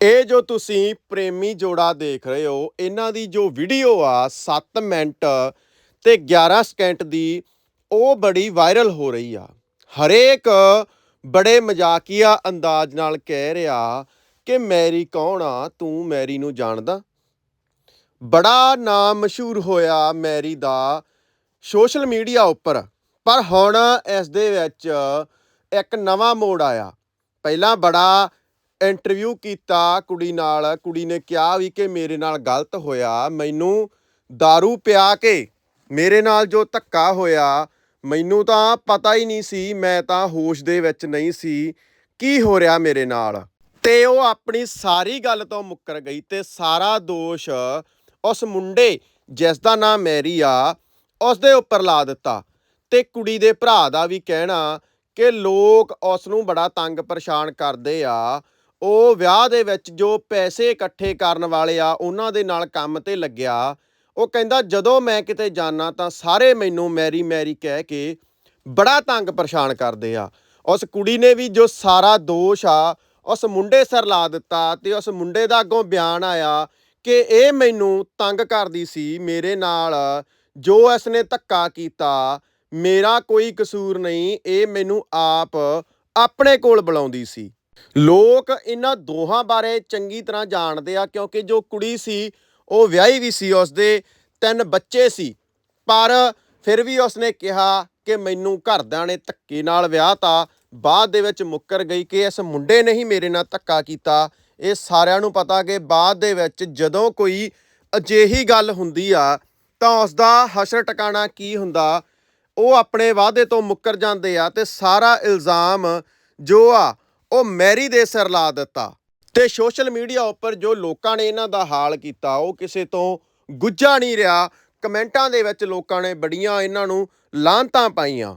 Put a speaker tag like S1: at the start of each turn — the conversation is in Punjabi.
S1: ਇਹ ਜੋ ਤੁਸੀਂ ਪ੍ਰੇਮੀ ਜੋੜਾ ਦੇਖ ਰਹੇ ਹੋ, ਇਹਨਾਂ ਦੀ ਜੋ ਵੀਡੀਓ ਆ 7 ਮਿੰਟ ਤੇ 11 ਸਕਿੰਟ ਦੀ, ਉਹ ਬੜੀ ਵਾਇਰਲ ਹੋ ਰਹੀ ਆ। ਹਰੇਕ ਬੜੇ ਮਜ਼ਾਕੀਆ ਅੰਦਾਜ਼ ਨਾਲ ਕਹਿ ਰਿਹਾ ਕਿ ਮੈਰੀ ਕੌਣ ਆ, ਤੂੰ ਮੈਰੀ ਨੂੰ ਜਾਣਦਾ? ਬੜਾ ਨਾਮ ਮਸ਼ਹੂਰ ਹੋਇਆ ਮੈਰੀ ਦਾ ਸੋਸ਼ਲ ਮੀਡੀਆ ਉੱਪਰ, ਪਰ ਹੁਣ ਇਸ ਦੇ ਵਿੱਚ ਇੱਕ ਨਵਾਂ ਮੋੜ ਆਇਆ। ਪਹਿਲਾਂ ਬੜਾ ਇੰਟਰਵਿਊ ਕੀਤਾ ਕੁੜੀ ਨਾਲ, ਕੁੜੀ ਨੇ ਕਿਹਾ ਵੀ ਕਿ ਮੇਰੇ ਨਾਲ ਗਲਤ ਹੋਇਆ, ਮੈਨੂੰ दारू ਪਿਆ ਕੇ ਮੇਰੇ ਨਾਲ ਜੋ ਧੱਕਾ ਹੋਇਆ, ਮੈਨੂੰ ਤਾਂ ਪਤਾ ਹੀ ਨਹੀਂ ਸੀ, ਮੈਂ ਤਾਂ ਹੋਸ਼ ਦੇ ਵਿੱਚ ਨਹੀਂ ਸੀ, ਕੀ ਹੋ ਰਿਹਾ ਮੇਰੇ ਨਾਲ? ਤੇ ਉਹ ਆਪਣੀ ਸਾਰੀ ਗੱਲ ਤੋਂ ਮੁੱਕਰ ਗਈ ਤੇ ਸਾਰਾ ਦੋਸ਼ ਉਸ ਮੁੰਡੇ, ਜਿਸ ਦਾ ਨਾਮ ਮੈਰੀ ਆ, ਉਸ ਦੇ ਉੱਪਰ ਲਾ ਦਿੱਤਾ। ਤੇ ਕੁੜੀ ਦੇ ਭਰਾ ਦਾ ਵੀ ਕਹਿਣਾ ਕਿ ਲੋਕ ਉਸ ਨੂੰ ਬੜਾ ਤੰਗ ਪਰੇਸ਼ਾਨ ਕਰਦੇ ਆ ਉਹ ਵਿਆਹ ਦੇ ਵਿੱਚ ਜੋ ਪੈਸੇ ਇਕੱਠੇ ਕਰਨ ਵਾਲੇ ਆ, ਉਹਨਾਂ ਦੇ ਨਾਲ ਕੰਮ ਤੇ ਲੱਗਿਆ। ਉਹ ਕਹਿੰਦਾ, ਜਦੋਂ ਮੈਂ ਕਿਤੇ ਜਾਣਾ ਤਾਂ ਸਾਰੇ ਮੈਨੂੰ ਮੈਰੀ ਮੈਰੀ ਕਹਿ ਕੇ ਬੜਾ ਤੰਗ ਪਰੇਸ਼ਾਨ ਕਰਦੇ ਆ। ਉਸ ਕੁੜੀ ਨੇ ਵੀ ਜੋ ਸਾਰਾ ਦੋਸ਼ ਆ, ਉਸ ਮੁੰਡੇ ਸਿਰ ਲਾ ਦਿੱਤਾ ਤੇ ਉਸ ਮੁੰਡੇ ਦਾ ਅੱਗੋਂ ਬਿਆਨ ਆਇਆ ਕਿ ਇਹ ਮੈਨੂੰ ਤੰਗ ਕਰਦੀ ਸੀ, ਮੇਰੇ ਨਾਲ ਜੋ ਇਸ ਨੇ ਧੱਕਾ ਕੀਤਾ, ਮੇਰਾ ਕੋਈ ਕਸੂਰ ਨਹੀਂ, ਇਹ ਮੈਨੂੰ ਆਪ ਆਪਣੇ ਕੋਲ ਬੁਲਾਉਂਦੀ ਸੀ। ਲੋਕ ਇਹਨਾਂ ਦੋਹਾਂ ਬਾਰੇ ਚੰਗੀ ਤਰ੍ਹਾਂ ਜਾਣਦੇ ਆ, ਕਿਉਂਕਿ ਜੋ ਕੁੜੀ ਸੀ, ਉਹ ਵਿਆਹੀ ਵੀ ਸੀ, ਉਸਦੇ ਤਿੰਨ ਬੱਚੇ ਸੀ। ਪਰ ਫਿਰ ਵੀ ਉਸਨੇ ਕਿਹਾ ਕਿ ਮੈਨੂੰ ਘਰਦਿਆਂ ਨੇ ਧੱਕੇ ਨਾਲ ਵਿਆਹਤਾ। ਬਾਅਦ ਦੇ ਵਿੱਚ ਮੁੱਕਰ ਗਈ ਕਿ ਇਸ ਮੁੰਡੇ ਨੇ ਹੀ ਮੇਰੇ ਨਾਲ ਧੱਕਾ ਕੀਤਾ। ਇਹ ਸਾਰਿਆਂ ਨੂੰ ਪਤਾ ਕਿ ਬਾਅਦ ਦੇ ਵਿੱਚ ਜਦੋਂ ਕੋਈ ਅਜਿਹੀ ਗੱਲ ਹੁੰਦੀ ਆ, ਤਾਂ ਉਸ ਦਾ ਹਸ਼ਰ ਟਿਕਾਣਾ ਕੀ ਹੁੰਦਾ? ਉਹ ਆਪਣੇ ਵਾਅਦੇ ਤੋਂ ਮੁੱਕਰ ਜਾਂਦੇ ਆ ਤੇ ਸਾਰਾ ਇਲਜ਼ਾਮ ਜੋ ਆ ਉਹ ਮੈਰੀ ਦੇ ਸਿਰ ਲਾ ਦਿੱਤਾ। ਤੇ ਸੋਸ਼ਲ ਮੀਡੀਆ ਉੱਪਰ ਜੋ ਲੋਕਾਂ ਨੇ ਇਹਨਾਂ ਦਾ ਹਾਲ ਕੀਤਾ, ਉਹ ਕਿਸੇ ਤੋਂ ਗੁੱਝਾ ਨਹੀਂ ਰਿਹਾ। ਕਮੈਂਟਾਂ ਦੇ ਵਿੱਚ ਲੋਕਾਂ ਨੇ ਬੜੀਆਂ ਇਹਨਾਂ ਨੂੰ ਲਾਂਤਾਂ ਪਾਈਆਂ।